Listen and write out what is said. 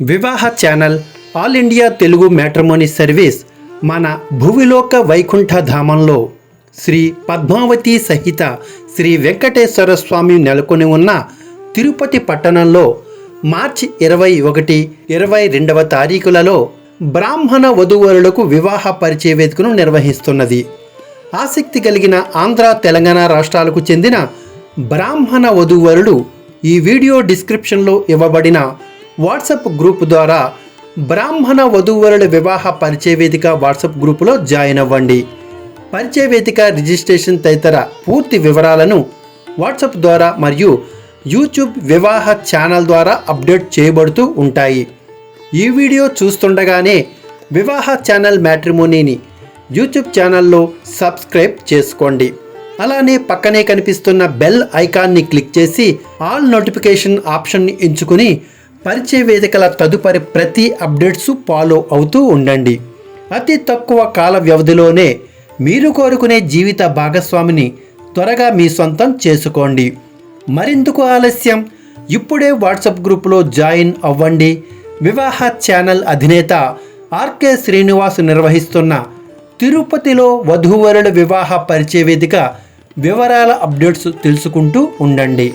Vivaha channel all India Telugu matrimony service మన భువిలోక వైకుంఠ ధామంలో శ్రీ పద్మావతి సహిత శ్రీ వెంకటేశ్వర స్వామి నెలకొని ఉన్న తిరుపతి పట్టణంలో మార్చి ఇరవై ఒకటి ఇరవై రెండవ తారీఖులలో బ్రాహ్మణ వధువరులకు వివాహ పరిచయ వేదికను నిర్వహిస్తున్నది. ఆసక్తి కలిగిన ఆంధ్ర తెలంగాణ రాష్ట్రాలకు చెందిన బ్రాహ్మణ వధువరులు ఈ వీడియో డిస్క్రిప్షన్లో ఇవ్వబడిన వాట్సాప్ గ్రూప్ ద్వారా బ్రాహ్మణ వధూవరుల వివాహ పరిచయ వేదిక వాట్సాప్ గ్రూపులో జాయిన్ అవ్వండి. పరిచయ వేదిక రిజిస్ట్రేషన్ తదితర పూర్తి వివరాలను వాట్సాప్ ద్వారా మరియు యూట్యూబ్ వివాహ ఛానల్ ద్వారా అప్డేట్ చేయబడుతూ ఉంటాయి. ఈ వీడియో చూస్తుండగానే వివాహ ఛానల్ మ్యాట్రిమోనీని యూట్యూబ్ ఛానల్లో సబ్స్క్రైబ్ చేసుకోండి. అలానే పక్కనే కనిపిస్తున్న బెల్ ఐకాన్ని క్లిక్ చేసి ఆల్ నోటిఫికేషన్ ఆప్షన్ని ఎంచుకుని పరిచయ వేదికల తదుపరి ప్రతి అప్డేట్స్ ఫాలో అవుతూ ఉండండి. అతి తక్కువ కాల వ్యవధిలోనే మీరు కోరుకునే జీవిత భాగస్వామిని త్వరగా మీ సొంతం చేసుకోండి. మరెందుకు ఆలస్యం? ఇప్పుడే వాట్సాప్ గ్రూపులో జాయిన్ అవ్వండి. వివాహ ఛానల్ అధినేత ఆర్కే శ్రీనివాస్ నిర్వహిస్తున్న తిరుపతిలో వధూవరుల వివాహ పరిచయ వేదిక వివరాల అప్డేట్స్ తెలుసుకుంటూ ఉండండి.